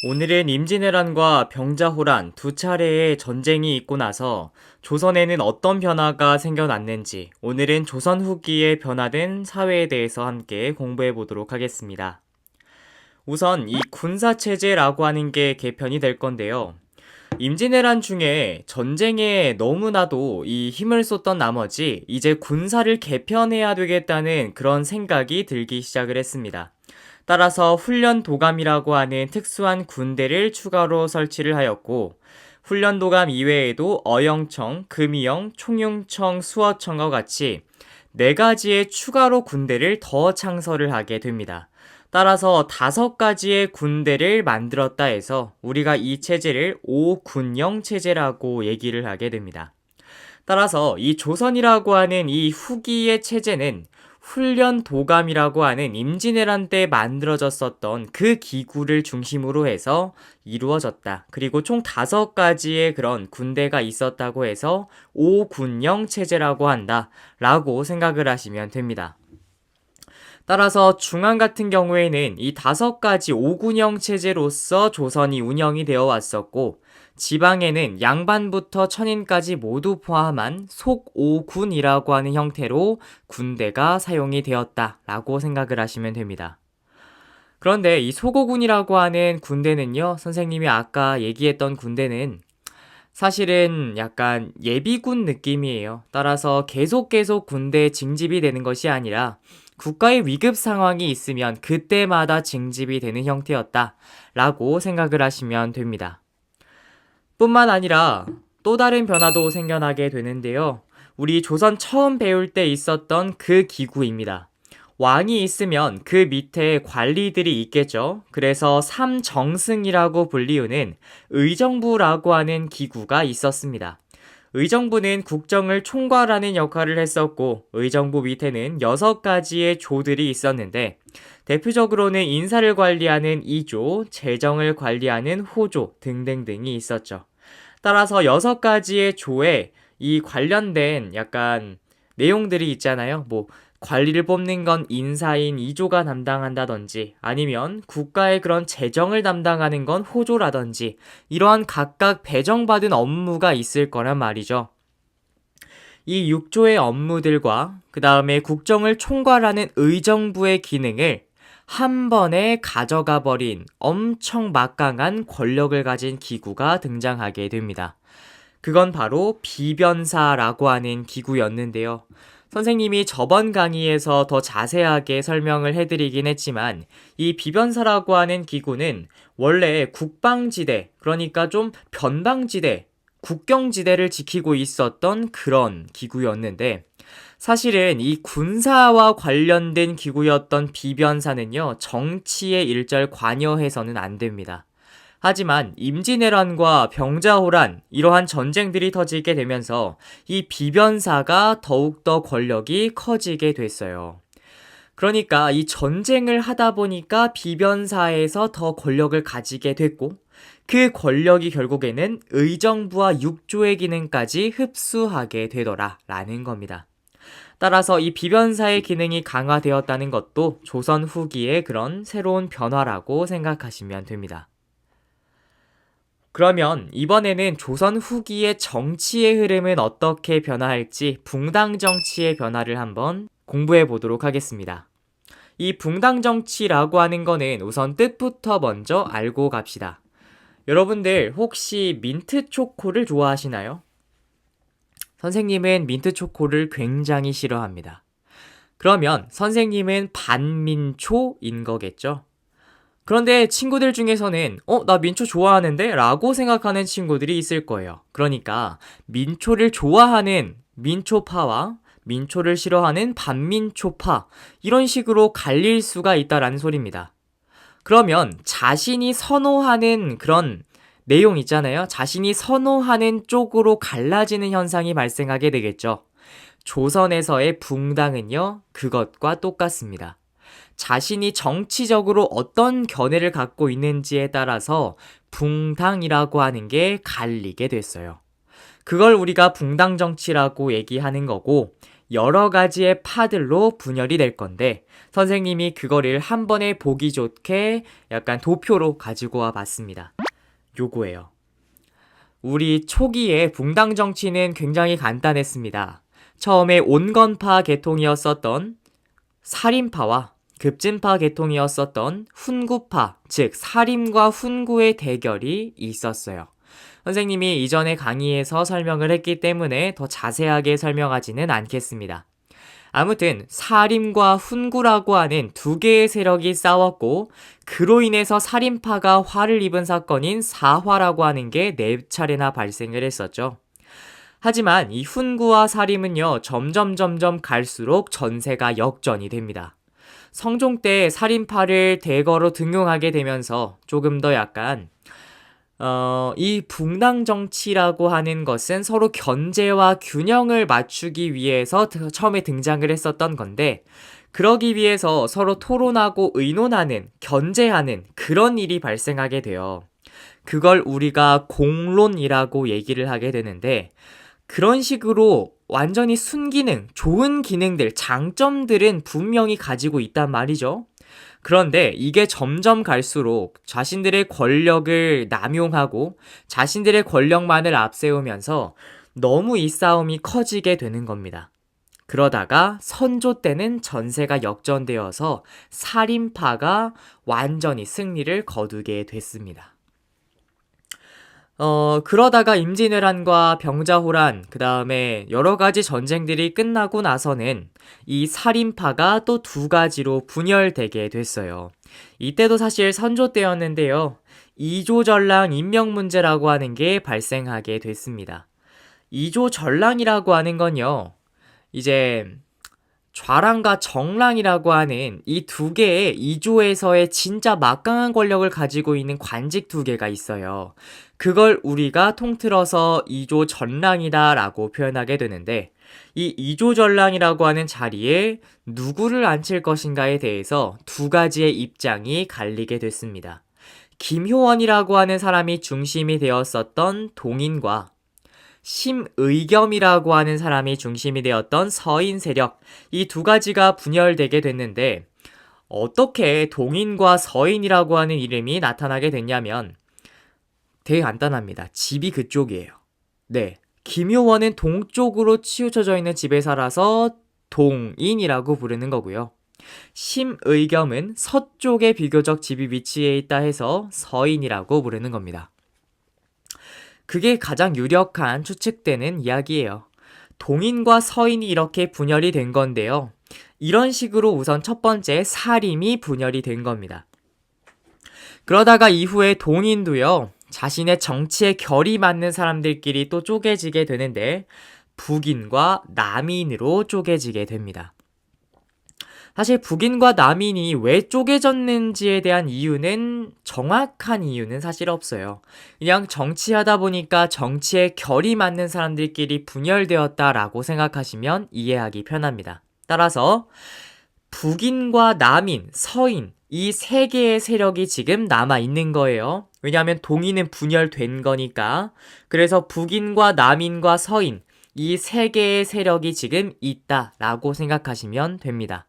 오늘은 임진왜란과 병자호란 두 차례의 전쟁이 있고 나서 조선에는 어떤 변화가 생겨났는지 오늘은 조선 후기에 변화된 사회에 대해서 함께 공부해 보도록 하겠습니다. 우선 이 군사체제라고 하는 게 개편이 될 건데요. 임진왜란 중에 전쟁에 너무나도 이 힘을 쏟던 나머지 이제 군사를 개편해야 되겠다는 그런 생각이 들기 시작을 했습니다. 따라서 훈련 도감이라고 하는 특수한 군대를 추가로 설치를 하였고 훈련 도감 이외에도 어영청, 금이영, 총용청, 수어청과 같이 네 가지의 추가로 군대를 더 창설을 하게 됩니다. 따라서 다섯 가지의 군대를 만들었다 해서 우리가 이 체제를 오군영 체제라고 얘기를 하게 됩니다. 따라서 이 조선이라고 하는 이 후기의 체제는 훈련 도감이라고 하는 임진왜란 때 만들어졌었던 그 기구를 중심으로 해서 이루어졌다. 그리고 총 다섯 가지의 그런 군대가 있었다고 해서 오군영 체제라고 한다. 라고 생각을 하시면 됩니다. 따라서 중앙 같은 경우에는 이 다섯 가지 오군영 체제로서 조선이 운영이 되어 왔었고 지방에는 양반부터 천인까지 모두 포함한 속오군이라고 하는 형태로 군대가 사용이 되었다라고 생각을 하시면 됩니다. 그런데 이 속오군이라고 하는 군대는요, 선생님이 아까 얘기했던 군대는 사실은 약간 예비군 느낌이에요. 따라서 계속 계속 군대 징집이 되는 것이 아니라 국가의 위급 상황이 있으면 그때마다 징집이 되는 형태였다라고 생각을 하시면 됩니다. 뿐만 아니라 또 다른 변화도 생겨나게 되는데요. 우리 조선 처음 배울 때 있었던 그 기구입니다. 왕이 있으면 그 밑에 관리들이 있겠죠. 그래서 삼정승이라고 불리우는 의정부라고 하는 기구가 있었습니다. 의정부는 국정을 총괄하는 역할을 했었고 의정부 밑에는 여섯 가지의 조들이 있었는데 대표적으로는 인사를 관리하는 2조, 재정을 관리하는 호조 등등등이 있었죠. 따라서 여섯 가지의 조에 이 관련된 약간 내용들이 있잖아요. 뭐 관리를 뽑는 건 인사인 2조가 담당한다든지 아니면 국가의 그런 재정을 담당하는 건 호조라든지 이러한 각각 배정받은 업무가 있을 거란 말이죠. 이 6조의 업무들과 그 다음에 국정을 총괄하는 의정부의 기능을 한 번에 가져가 버린 엄청 막강한 권력을 가진 기구가 등장하게 됩니다. 그건 바로 비변사라고 하는 기구였는데요. 선생님이 저번 강의에서 더 자세하게 설명을 해드리긴 했지만 이 비변사라고 하는 기구는 원래 국방지대, 그러니까 좀 변방지대, 국경지대를 지키고 있었던 그런 기구였는데 사실은 이 군사와 관련된 기구였던 비변사는요, 정치에 일절 관여해서는 안 됩니다. 하지만 임진왜란과 병자호란 이러한 전쟁들이 터지게 되면서 이 비변사가 더욱더 권력이 커지게 됐어요. 그러니까 이 전쟁을 하다 보니까 비변사에서 더 권력을 가지게 됐고 그 권력이 결국에는 의정부와 육조의 기능까지 흡수하게 되더라라는 겁니다. 따라서 이 비변사의 기능이 강화되었다는 것도 조선 후기의 그런 새로운 변화라고 생각하시면 됩니다. 그러면 이번에는 조선 후기의 정치의 흐름은 어떻게 변화할지 붕당 정치의 변화를 한번 공부해 보도록 하겠습니다. 이 붕당 정치라고 하는 거는 우선 뜻부터 먼저 알고 갑시다. 여러분들 혹시 민트 초코를 좋아하시나요? 선생님은 민트 초코를 굉장히 싫어합니다. 그러면 선생님은 반민초인 거겠죠? 그런데 친구들 중에서는 어, 나 민초 좋아하는데? 라고 생각하는 친구들이 있을 거예요. 그러니까 민초를 좋아하는 민초파와 민초를 싫어하는 반민초파 이런 식으로 갈릴 수가 있다라는 소리입니다. 그러면 자신이 선호하는 그런 내용 있잖아요. 자신이 선호하는 쪽으로 갈라지는 현상이 발생하게 되겠죠. 조선에서의 붕당은요, 그것과 똑같습니다. 자신이 정치적으로 어떤 견해를 갖고 있는지에 따라서 붕당이라고 하는 게 갈리게 됐어요. 그걸 우리가 붕당 정치라고 얘기하는 거고, 여러 가지의 파들로 분열이 될 건데 선생님이 그거를 한 번에 보기 좋게 약간 도표로 가지고 와 봤습니다. 요거예요. 우리 초기에 붕당 정치는 굉장히 간단했습니다. 처음에 온건파 계통이었었던 살인파와 급진파 계통이었었던 훈구파, 즉 살인과 훈구의 대결이 있었어요. 선생님이 이전에 강의에서 설명을 했기 때문에 더 자세하게 설명하지는 않겠습니다. 아무튼 살인과 훈구라고 하는 두 개의 세력이 싸웠고 그로 인해서 살인파가 화를 입은 사건인 사화라고 하는 게 네 차례나 발생을 했었죠. 하지만 이 훈구와 살인은요 점점 점점 갈수록 전세가 역전이 됩니다. 성종 때 살인파를 대거로 등용하게 되면서 조금 더 약간 어, 이 붕당 정치라고 하는 것은 서로 견제와 균형을 맞추기 위해서 처음에 등장을 했었던 건데, 그러기 위해서 서로 토론하고 의논하는, 견제하는 그런 일이 발생하게 돼요. 그걸 우리가 공론이라고 얘기를 하게 되는데, 그런 식으로 완전히 순기능, 좋은 기능들, 장점들은 분명히 가지고 있단 말이죠. 그런데 이게 점점 갈수록 자신들의 권력을 남용하고 자신들의 권력만을 앞세우면서 너무 이 싸움이 커지게 되는 겁니다. 그러다가 선조 때는 전세가 역전되어서 살인파가 완전히 승리를 거두게 됐습니다. 어, 그러다가 임진왜란과 병자호란, 그 다음에 여러 가지 전쟁들이 끝나고 나서는 이 살인파가 또 두 가지로 분열되게 됐어요. 이때도 사실 선조 때였는데요. 이조 전랑 인명 문제라고 하는 게 발생하게 됐습니다. 이조 전랑이라고 하는 건요. 이제 좌랑과 정랑이라고 하는 이 두 개의 이조에서의 진짜 막강한 권력을 가지고 있는 관직 두 개가 있어요. 그걸 우리가 통틀어서 이조 전랑이다라고 표현하게 되는데 이 이조 전랑이라고 하는 자리에 누구를 앉힐 것인가에 대해서 두 가지의 입장이 갈리게 됐습니다. 김효원이라고 하는 사람이 중심이 되었었던 동인과 심의겸이라고 하는 사람이 중심이 되었던 서인 세력 이 두 가지가 분열되게 됐는데 어떻게 동인과 서인이라고 하는 이름이 나타나게 됐냐면 되게 간단합니다. 집이 그쪽이에요. 네. 김효원은 동쪽으로 치우쳐져 있는 집에 살아서 동인이라고 부르는 거고요. 심의겸은 서쪽에 비교적 집이 위치해 있다 해서 서인이라고 부르는 겁니다. 그게 가장 유력한 추측되는 이야기예요. 동인과 서인이 이렇게 분열이 된 건데요. 이런 식으로 우선 첫 번째 사림이 분열이 된 겁니다. 그러다가 이후에 동인도요. 자신의 정치에 결이 맞는 사람들끼리 또 쪼개지게 되는데 북인과 남인으로 쪼개지게 됩니다. 사실 북인과 남인이 왜 쪼개졌는지에 대한 이유는 정확한 이유는 사실 없어요. 그냥 정치하다 보니까 정치에 결이 맞는 사람들끼리 분열되었다라고 생각하시면 이해하기 편합니다. 따라서 북인과 남인, 서인 이 세 개의 세력이 지금 남아 있는 거예요. 왜냐하면 동인은 분열된 거니까. 그래서 북인과 남인과 서인 이 세 개의 세력이 지금 있다라고 생각하시면 됩니다.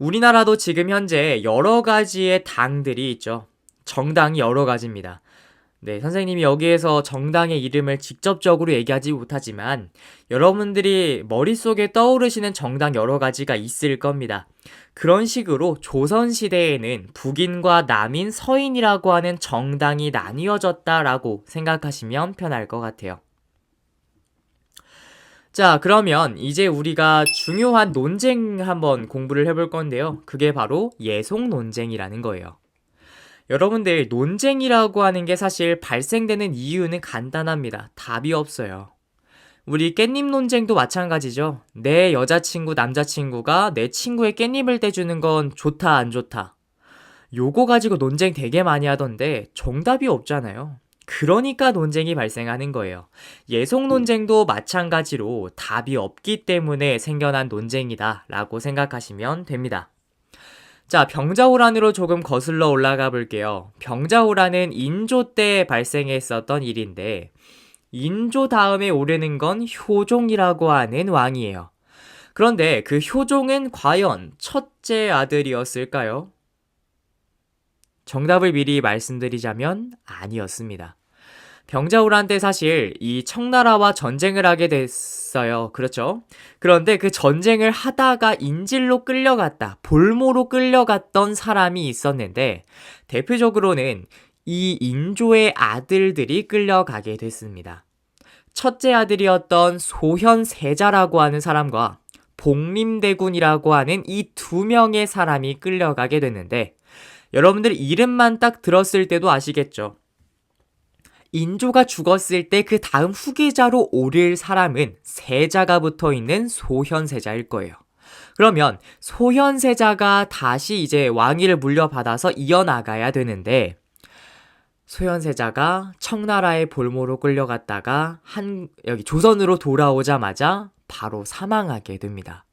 우리나라도 지금 현재 여러 가지의 당들이 있죠. 정당이 여러 가지입니다. 네, 선생님이 여기에서 정당의 이름을 직접적으로 얘기하지 못하지만 여러분들이 머릿속에 떠오르시는 정당 여러 가지가 있을 겁니다. 그런 식으로 조선시대에는 북인과 남인, 서인이라고 하는 정당이 나뉘어졌다라고 생각하시면 편할 것 같아요. 자, 그러면 이제 우리가 중요한 논쟁 한번 공부를 해볼 건데요. 그게 바로 예속 논쟁이라는 거예요. 여러분들 논쟁이라고 하는 게 사실 발생되는 이유는 간단합니다. 답이 없어요. 우리 깻잎 논쟁도 마찬가지죠. 내 여자친구, 남자친구가 내 친구의 깻잎을 떼주는 건 좋다, 안 좋다. 요거 가지고 논쟁 되게 많이 하던데 정답이 없잖아요. 그러니까 논쟁이 발생하는 거예요. 예속 논쟁도 마찬가지로 답이 없기 때문에 생겨난 논쟁이다 라고 생각하시면 됩니다. 자, 병자호란으로 조금 거슬러 올라가 볼게요. 병자호란은 인조 때 발생했었던 일인데, 인조 다음에 오르는 건 효종이라고 하는 왕이에요. 그런데 그 효종은 과연 첫째 아들이었을까요? 정답을 미리 말씀드리자면 아니었습니다. 병자호란 때 사실 이 청나라와 전쟁을 하게 됐어요. 그렇죠? 그런데 그 전쟁을 하다가 인질로 끌려갔다, 볼모로 끌려갔던 사람이 있었는데 대표적으로는 이 인조의 아들들이 끌려가게 됐습니다. 첫째 아들이었던 소현 세자라고 하는 사람과 복림대군이라고 하는 이 두 명의 사람이 끌려가게 됐는데 여러분들 이름만 딱 들었을 때도 아시겠죠? 인조가 죽었을 때 그 다음 후계자로 오를 사람은 세자가 붙어 있는 소현세자일 거예요. 그러면 소현세자가 다시 이제 왕위를 물려받아서 이어나가야 되는데 소현세자가 청나라의 볼모로 끌려갔다가 한 여기 조선으로 돌아오자마자 바로 사망하게 됩니다.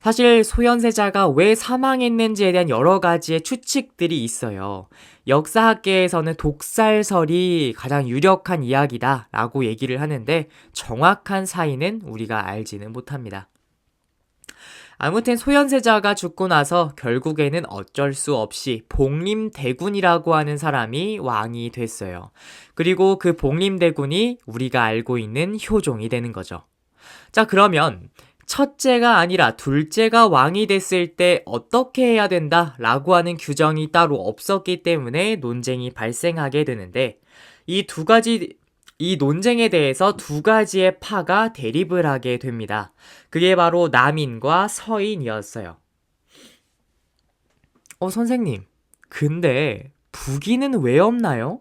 사실 소현세자가 왜 사망했는지에 대한 여러 가지의 추측들이 있어요. 역사학계에서는 독살설이 가장 유력한 이야기다라고 얘기를 하는데 정확한 사인은 우리가 알지는 못합니다. 아무튼 소현세자가 죽고 나서 결국에는 어쩔 수 없이 복림대군이라고 하는 사람이 왕이 됐어요. 그리고 그 복림대군이 우리가 알고 있는 효종이 되는 거죠. 자, 그러면 첫째가 아니라 둘째가 왕이 됐을 때 어떻게 해야 된다 라고 하는 규정이 따로 없었기 때문에 논쟁이 발생하게 되는데 이 두 가지 이 논쟁에 대해서 두 가지의 파가 대립을 하게 됩니다. 그게 바로 남인과 서인이었어요. 어, 선생님. 근데 북인은 왜 없나요?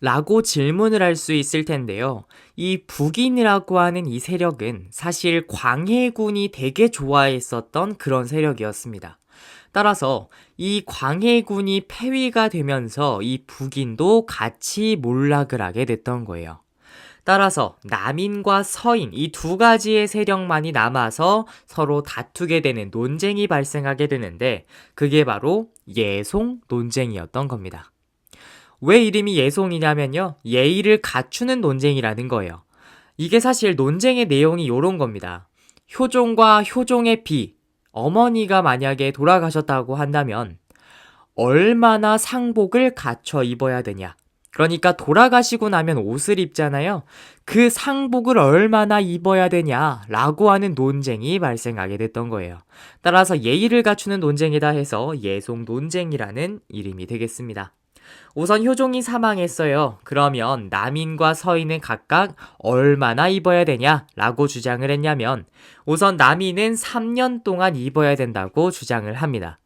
라고 질문을 할 수 있을 텐데요. 이 북인이라고 하는 이 세력은 사실 광해군이 되게 좋아했었던 그런 세력이었습니다. 따라서 이 광해군이 폐위가 되면서 이 북인도 같이 몰락을 하게 됐던 거예요. 따라서 남인과 서인 이 두 가지의 세력만이 남아서 서로 다투게 되는 논쟁이 발생하게 되는데 그게 바로 예송 논쟁이었던 겁니다. 왜 이름이 예송이냐면요. 예의를 갖추는 논쟁이라는 거예요. 이게 사실 논쟁의 내용이 이런 겁니다. 효종과 효종의 비, 어머니가 만약에 돌아가셨다고 한다면 얼마나 상복을 갖춰 입어야 되냐. 그러니까 돌아가시고 나면 옷을 입잖아요. 그 상복을 얼마나 입어야 되냐라고 하는 논쟁이 발생하게 됐던 거예요. 따라서 예의를 갖추는 논쟁이다 해서 예송 논쟁이라는 이름이 되겠습니다. 우선 효종이 사망했어요. 그러면 남인과 서인은 각각 얼마나 입어야 되냐라고 주장을 했냐면 우선 남인은 3년 동안 입어야 된다고 주장을 합니다.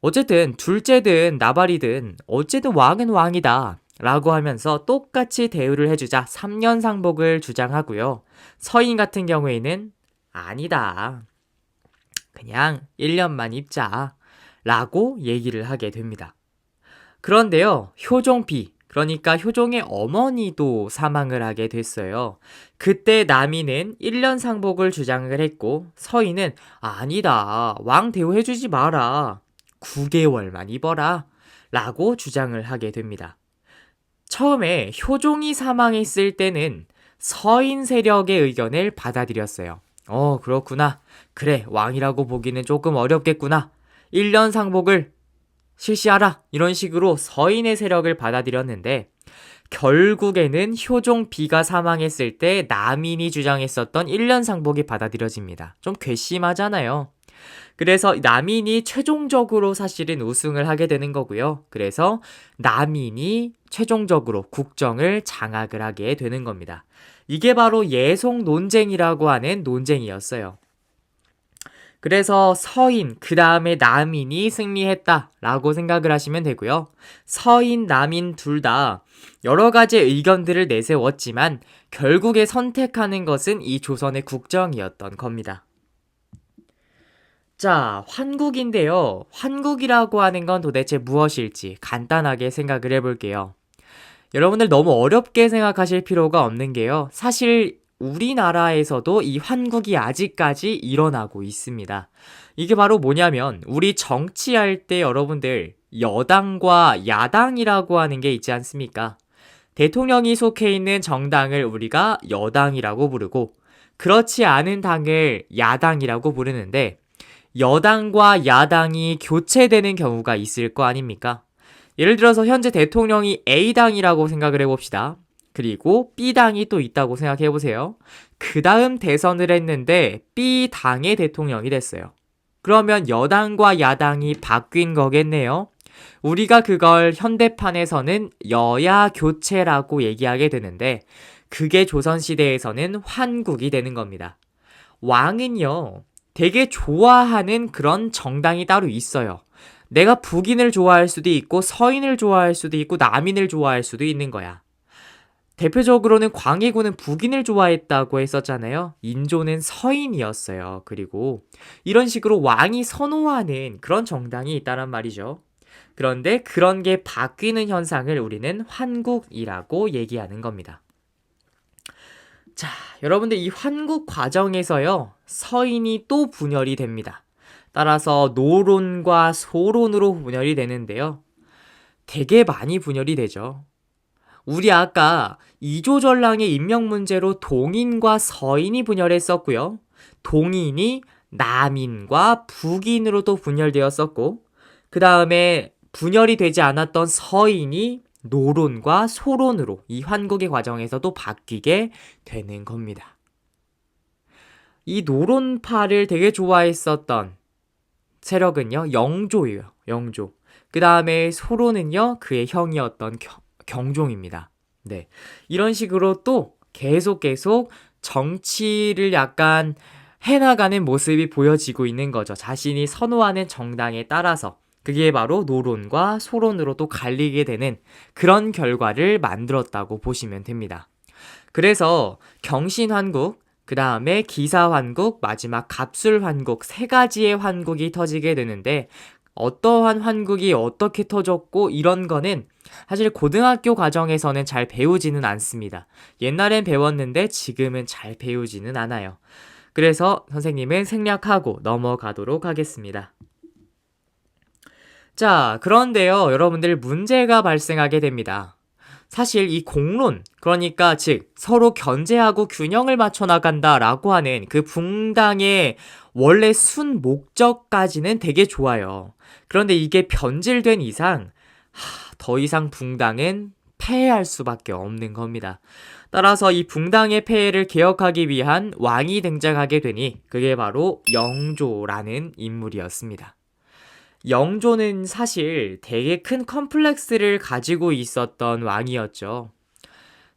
어쨌든 둘째든 나발이든 어쨌든 왕은 왕이다. 라고 하면서 똑같이 대우를 해주자 3년 상복을 주장하고요. 서인 같은 경우에는 아니다. 그냥 1년만 입자. 라고 얘기를 하게 됩니다. 그런데요, 효종비, 그러니까 효종의 어머니도 사망을 하게 됐어요. 그때 남이는 1년 상복을 주장을 했고 서인은 아니다. 왕 대우해 주지 마라. 9개월만 입어라. 라고 주장을 하게 됩니다. 처음에 효종이 사망했을 때는 서인 세력의 의견을 받아들였어요. 어, 그렇구나. 그래, 왕이라고 보기는 조금 어렵겠구나. 1년 상복을 실시하라 이런 식으로 서인의 세력을 받아들였는데 결국에는 효종 B가 사망했을 때 남인이 주장했었던 1년 상복이 받아들여집니다. 좀 괘씸하잖아요. 그래서 남인이 최종적으로 사실은 우승을 하게 되는 거고요. 그래서 남인이 최종적으로 국정을 장악을 하게 되는 겁니다. 이게 바로 예송 논쟁이라고 하는 논쟁이었어요. 그래서 서인, 그 다음에 남인이 승리했다 라고 생각을 하시면 되고요. 서인, 남인 둘 다 여러 가지 의견들을 내세웠지만 결국에 선택하는 것은 이 조선의 국정이었던 겁니다. 자, 환국인데요. 환국이라고 하는 건 도대체 무엇일지 간단하게 생각을 해볼게요. 여러분들 너무 어렵게 생각하실 필요가 없는 게요. 사실 우리나라에서도 이 환국이 아직까지 일어나고 있습니다. 이게 바로 뭐냐면 우리 정치할 때 여러분들 여당과 야당이라고 하는 게 있지 않습니까? 대통령이 속해 있는 정당을 우리가 여당이라고 부르고 그렇지 않은 당을 야당이라고 부르는데 여당과 야당이 교체되는 경우가 있을 거 아닙니까? 예를 들어서 현재 대통령이 A당이라고 생각을 해봅시다. 그리고 B당이 또 있다고 생각해 보세요. 그 다음 대선을 했는데 B당의 대통령이 됐어요. 그러면 여당과 야당이 바뀐 거겠네요. 우리가 그걸 현대판에서는 여야 교체라고 얘기하게 되는데 그게 조선시대에서는 환국이 되는 겁니다. 왕은요, 되게 좋아하는 그런 정당이 따로 있어요. 내가 북인을 좋아할 수도 있고 서인을 좋아할 수도 있고 남인을 좋아할 수도 있는 거야. 대표적으로는 광해군은 북인을 좋아했다고 했었잖아요. 인조는 서인이었어요. 그리고 이런 식으로 왕이 선호하는 그런 정당이 있다란 말이죠. 그런데 그런 게 바뀌는 현상을 우리는 환국이라고 얘기하는 겁니다. 자, 여러분들 이 환국 과정에서요, 서인이 또 분열이 됩니다. 따라서 노론과 소론으로 분열이 되는데요. 되게 많이 분열이 되죠. 우리 아까 이조전랑의 임명 문제로 동인과 서인이 분열했었고요. 동인이 남인과 북인으로도 분열되었었고, 그 다음에 분열이 되지 않았던 서인이 노론과 소론으로 이 환국의 과정에서도 바뀌게 되는 겁니다. 이 노론파를 되게 좋아했었던 세력은요, 영조예요. 영조. 그 다음에 소론은요, 그의 형이었던 경, 경종입니다. 네. 이런 식으로 또 계속 계속 정치를 약간 해나가는 모습이 보여지고 있는 거죠. 자신이 선호하는 정당에 따라서. 그게 바로 노론과 소론으로 또 갈리게 되는 그런 결과를 만들었다고 보시면 됩니다. 그래서 경신환국, 그 다음에 기사환국, 마지막 갑술환국 세 가지의 환국이 터지게 되는데 어떠한 환국이 어떻게 터졌고 이런 거는 사실 고등학교 과정에서는 잘 배우지는 않습니다. 옛날엔 배웠는데 지금은 잘 배우지는 않아요. 그래서 선생님은 생략하고 넘어가도록 하겠습니다. 자, 그런데요, 여러분들 문제가 발생하게 됩니다. 사실 이 공론, 그러니까 즉 서로 견제하고 균형을 맞춰 나간다라고 하는 그 붕당의 원래 순 목적까지는 되게 좋아요. 그런데 이게 변질된 이상 하, 더 이상 붕당은 패할 수밖에 없는 겁니다. 따라서 이 붕당의 폐해를 개혁하기 위한 왕이 등장하게 되니 그게 바로 영조라는 인물이었습니다. 영조는 사실 되게 큰 컴플렉스를 가지고 있었던 왕이었죠.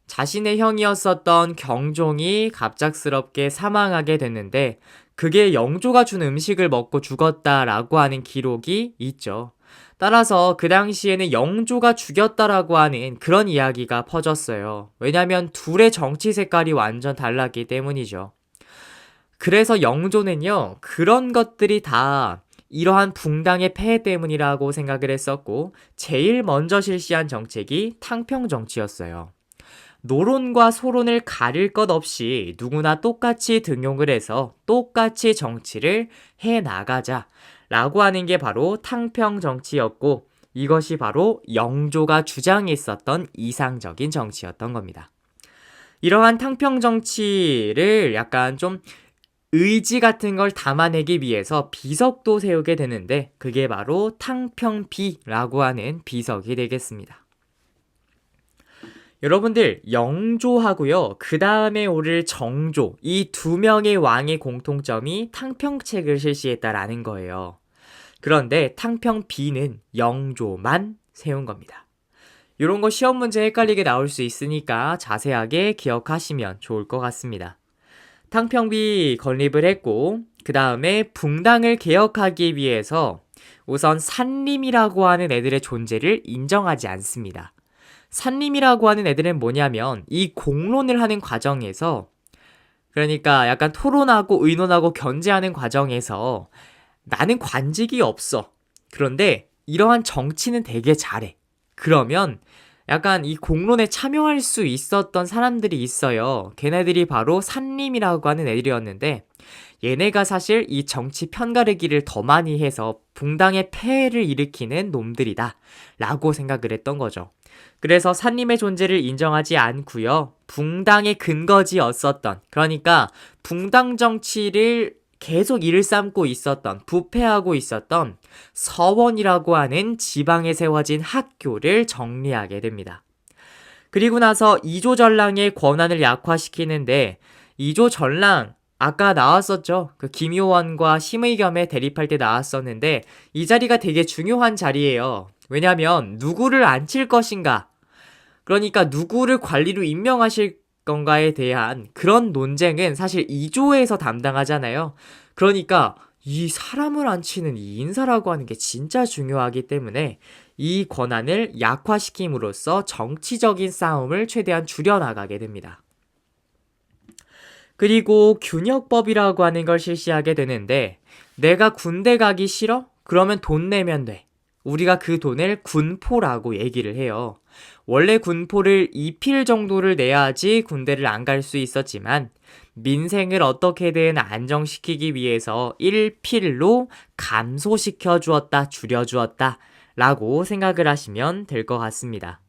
자신의 형이었었던 경종이 갑작스럽게 사망하게 됐는데 그게 영조가 준 음식을 먹고 죽었다라고 하는 기록이 있죠. 따라서 그 당시에는 영조가 죽였다라고 하는 그런 이야기가 퍼졌어요. 왜냐면 둘의 정치 색깔이 완전 달랐기 때문이죠. 그래서 영조는요, 그런 것들이 다 이러한 붕당의 폐해 때문이라고 생각을 했었고 제일 먼저 실시한 정책이 탕평 정치였어요. 노론과 소론을 가릴 것 없이 누구나 똑같이 등용을 해서 똑같이 정치를 해 나가자 라고 하는 게 바로 탕평 정치였고 이것이 바로 영조가 주장했었던 이상적인 정치였던 겁니다. 이러한 탕평 정치를 약간 좀 의지 같은 걸 담아내기 위해서 비석도 세우게 되는데 그게 바로 탕평비라고 하는 비석이 되겠습니다. 여러분들 영조하고요. 그 다음에 오를 정조 이 두 명의 왕의 공통점이 탕평책을 실시했다라는 거예요. 그런데 탕평비는 영조만 세운 겁니다. 이런 거 시험 문제 헷갈리게 나올 수 있으니까 자세하게 기억하시면 좋을 것 같습니다. 탕평비 건립을 했고 그 다음에 붕당을 개혁하기 위해서 우선 산림이라고 하는 애들의 존재를 인정하지 않습니다. 산림이라고 하는 애들은 뭐냐면 이 공론을 하는 과정에서 그러니까 약간 토론하고 의논하고 견제하는 과정에서 나는 관직이 없어. 그런데 이러한 정치는 되게 잘해. 그러면 약간 이 공론에 참여할 수 있었던 사람들이 있어요. 걔네들이 바로 산림이라고 하는 애들이었는데 얘네가 사실 이 정치 편가르기를 더 많이 해서 붕당의 폐해를 일으키는 놈들이다 라고 생각을 했던 거죠. 그래서 산림의 존재를 인정하지 않고요. 붕당의 근거지였었던 그러니까 붕당 정치를 계속 이를 삼고 있었던 부패하고 있었던 서원이라고 하는 지방에 세워진 학교를 정리하게 됩니다. 그리고 나서 이조 전랑의 권한을 약화시키는데 이조 전랑 아까 나왔었죠. 그 김효원과 심의겸에 대립할 때 나왔었는데 이 자리가 되게 중요한 자리예요. 왜냐하면 누구를 앉힐 것인가 그러니까 누구를 관리로 임명하실 건가에 대한 그런 논쟁은 사실 2조에서 담당하잖아요. 그러니까 이 사람을 앉히는 이 인사라고 하는 게 진짜 중요하기 때문에 이 권한을 약화시킴으로써 정치적인 싸움을 최대한 줄여나가게 됩니다. 그리고 균역법이라고 하는 걸 실시하게 되는데 내가 군대 가기 싫어? 그러면 돈 내면 돼. 우리가 그 돈을 군포라고 얘기를 해요. 원래 군포를 2필 정도를 내야지 군대를 안 갈 수 있었지만 민생을 어떻게든 안정시키기 위해서 1필로 감소시켜 주었다, 줄여 주었다 라고 생각을 하시면 될 것 같습니다.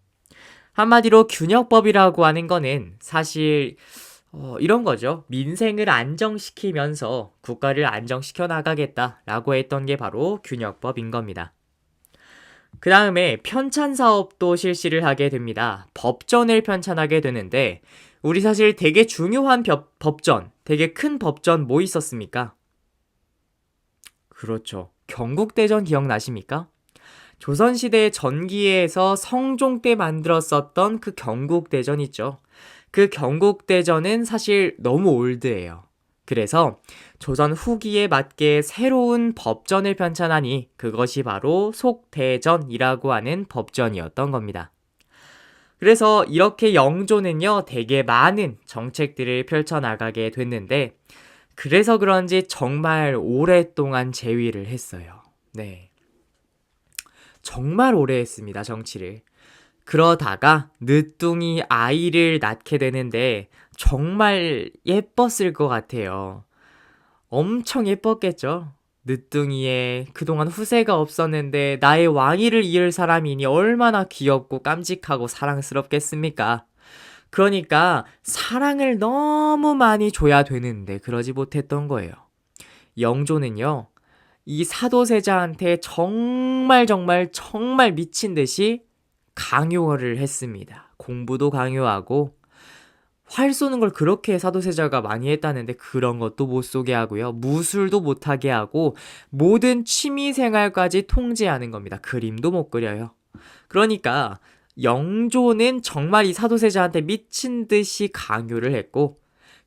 한마디로 균역법이라고 하는 거는 사실 어, 이런 거죠. 민생을 안정시키면서 국가를 안정시켜 나가겠다라고 했던 게 바로 균역법인 겁니다. 그 다음에 편찬 사업도 실시를 하게 됩니다. 법전을 편찬하게 되는데, 우리 사실 되게 중요한 법, 법전, 되게 큰 법전 뭐 있었습니까? 그렇죠. 경국대전 기억나십니까? 조선시대 전기에서 성종 때 만들었었던 그 경국대전 있죠. 그 경국대전은 사실 너무 올드해요. 그래서 조선 후기에 맞게 새로운 법전을 편찬하니 그것이 바로 속대전이라고 하는 법전이었던 겁니다. 그래서 이렇게 영조는요, 되게 많은 정책들을 펼쳐나가게 됐는데, 그래서 그런지 정말 오랫동안 재위를 했어요. 네. 정말 오래 했습니다, 정치를. 그러다가 늦둥이 아이를 낳게 되는데 정말 예뻤을 것 같아요. 엄청 예뻤겠죠? 늦둥이에 그동안 후세가 없었는데 나의 왕위를 이을 사람이니 얼마나 귀엽고 깜찍하고 사랑스럽겠습니까? 그러니까 사랑을 너무 많이 줘야 되는데 그러지 못했던 거예요. 영조는요, 이 사도세자한테 정말 정말 정말 미친 듯이 강요를 했습니다. 공부도 강요하고 활 쏘는 걸 그렇게 사도세자가 많이 했다는데 그런 것도 못 쏘게 하고요. 무술도 못 하게 하고 모든 취미 생활까지 통제하는 겁니다. 그림도 못 그려요. 그러니까 영조는 정말 이 사도세자한테 미친 듯이 강요를 했고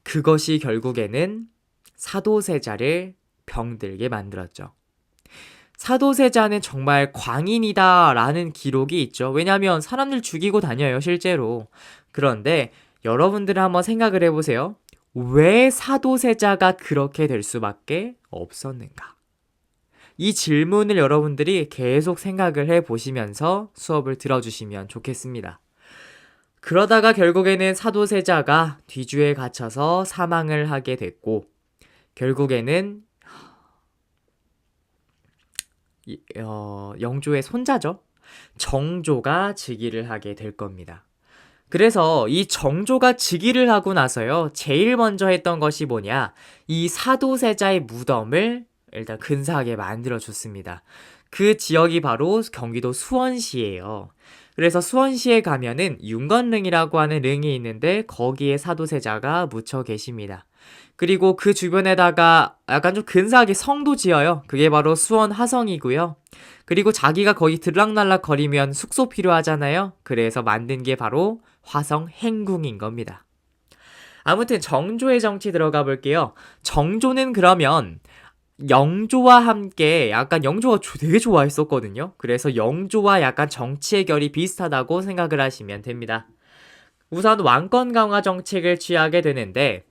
그것이 결국에는 사도세자를 병들게 만들었죠. 사도세자는 정말 광인이다라는 기록이 있죠. 왜냐하면 사람들 죽이고 다녀요, 실제로. 그런데 여러분들은 한번 생각을 해보세요. 왜 사도세자가 그렇게 될 수밖에 없었는가? 이 질문을 여러분들이 계속 생각을 해 보시면서 수업을 들어주시면 좋겠습니다. 그러다가 결국에는 사도세자가 뒤주에 갇혀서 사망을 하게 됐고, 결국에는 어, 영조의 손자죠. 정조가 즉위를 하게 될 겁니다. 그래서 이 정조가 즉위를 하고 나서요, 제일 먼저 했던 것이 뭐냐, 이 사도세자의 무덤을 일단 근사하게 만들어 줬습니다. 그 지역이 바로 경기도 수원시예요. 그래서 수원시에 가면은 윤건릉이라고 하는 릉이 있는데 거기에 사도세자가 묻혀 계십니다. 그리고 그 주변에다가 약간 좀 근사하게 성도 지어요. 그게 바로 수원 화성이고요. 그리고 자기가 거기 들락날락 거리면 숙소 필요하잖아요. 그래서 만든 게 바로 화성 행궁인 겁니다. 아무튼 정조의 정치 들어가 볼게요. 정조는 그러면 영조와 함께 약간 영조가 되게 좋아했었거든요. 그래서 영조와 약간 정치의 결이 비슷하다고 생각을 하시면 됩니다. 우선 왕권 강화 정책을 취하게 되는데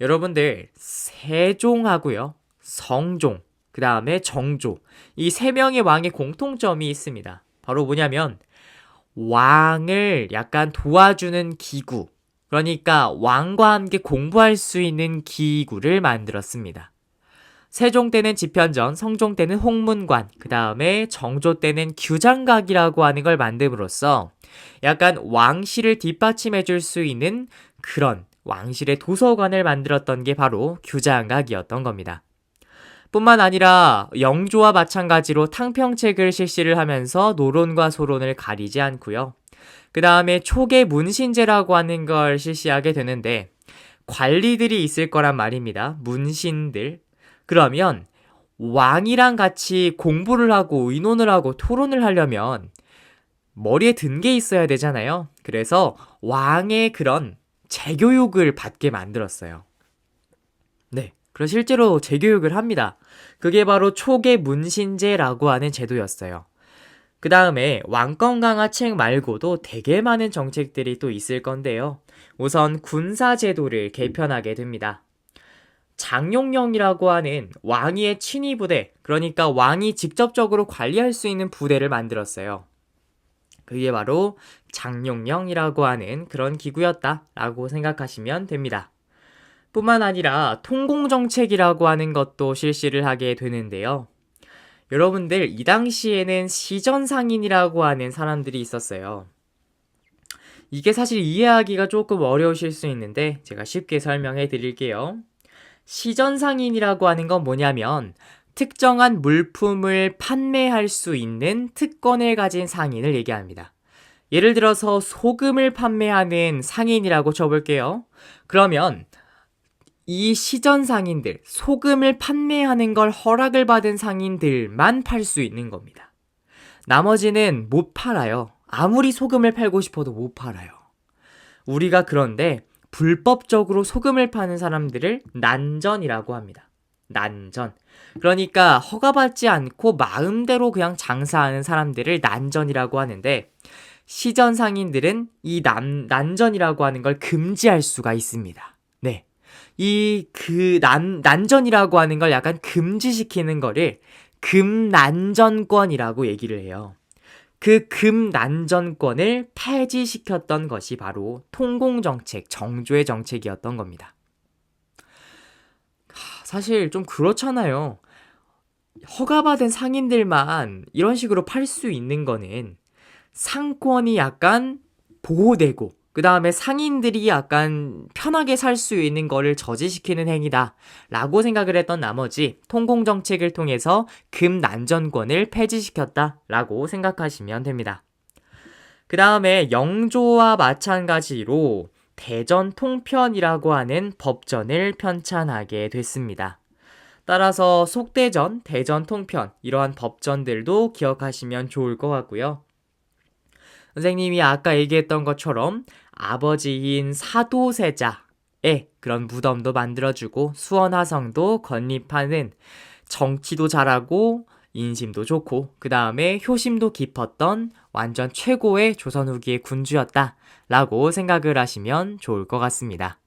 여러분들 세종하고요. 성종, 그 다음에 정조 이 세 명의 왕의 공통점이 있습니다. 바로 뭐냐면 왕을 약간 도와주는 기구 그러니까 왕과 함께 공부할 수 있는 기구를 만들었습니다. 세종 때는 집현전, 성종 때는 홍문관, 그 다음에 정조 때는 규장각이라고 하는 걸 만듦으로써 약간 왕실을 뒷받침해 줄 수 있는 그런 왕실의 도서관을 만들었던 게 바로 규장각이었던 겁니다. 뿐만 아니라 영조와 마찬가지로 탕평책을 실시를 하면서 노론과 소론을 가리지 않고요. 그 다음에 초계 문신제라고 하는 걸 실시하게 되는데 관리들이 있을 거란 말입니다. 문신들. 그러면 왕이랑 같이 공부를 하고 의논을 하고 토론을 하려면 머리에 든 게 있어야 되잖아요. 그래서 왕의 그런 재교육을 받게 만들었어요. 네. 그럼 실제로 재교육을 합니다. 그게 바로 초계 문신제라고 하는 제도였어요. 그 다음에 왕권 강화 책 말고도 되게 많은 정책들이 또 있을 건데요. 우선 군사제도를 개편하게 됩니다. 장용령이라고 하는 왕위의 친위 부대, 그러니까 왕이 직접적으로 관리할 수 있는 부대를 만들었어요. 그게 바로 장용령이라고 하는 그런 기구였다라고 생각하시면 됩니다. 뿐만 아니라 통공정책이라고 하는 것도 실시를 하게 되는데요. 여러분들 이 당시에는 시전상인이라고 하는 사람들이 있었어요. 이게 사실 이해하기가 조금 어려우실 수 있는데 제가 쉽게 설명해 드릴게요. 시전상인이라고 하는 건 뭐냐면 특정한 물품을 판매할 수 있는 특권을 가진 상인을 얘기합니다. 예를 들어서 소금을 판매하는 상인이라고 쳐볼게요. 그러면 이 시전 상인들, 소금을 판매하는 걸 허락을 받은 상인들만 팔 수 있는 겁니다. 나머지는 못 팔아요. 아무리 소금을 팔고 싶어도 못 팔아요. 우리가 그런데 불법적으로 소금을 파는 사람들을 난전이라고 합니다. 난전. 그러니까 허가받지 않고 마음대로 그냥 장사하는 사람들을 난전이라고 하는데 시전 상인들은 이 난, 난전이라고 하는 걸 금지할 수가 있습니다. 네. 이 그 난, 난전이라고 하는 걸 약간 금지시키는 거를 금난전권이라고 얘기를 해요. 그 금난전권을 폐지시켰던 것이 바로 통공정책, 정조의 정책이었던 겁니다. 사실 좀 그렇잖아요. 허가받은 상인들만 이런 식으로 팔 수 있는 거는 상권이 약간 보호되고 그 다음에 상인들이 약간 편하게 살 수 있는 거를 저지시키는 행위다 라고 생각을 했던 나머지 통공정책을 통해서 금난전권을 폐지시켰다 라고 생각하시면 됩니다. 그 다음에 영조와 마찬가지로 대전 통편이라고 하는 법전을 편찬하게 됐습니다. 따라서 속대전, 대전 통편 이러한 법전들도 기억하시면 좋을 것 같고요. 선생님이 아까 얘기했던 것처럼 아버지인 사도세자의 그런 무덤도 만들어주고 수원화성도 건립하는 정치도 잘하고 인심도 좋고 그 다음에 효심도 깊었던 완전 최고의 조선 후기의 군주였다 라고 생각을 하시면 좋을 것 같습니다.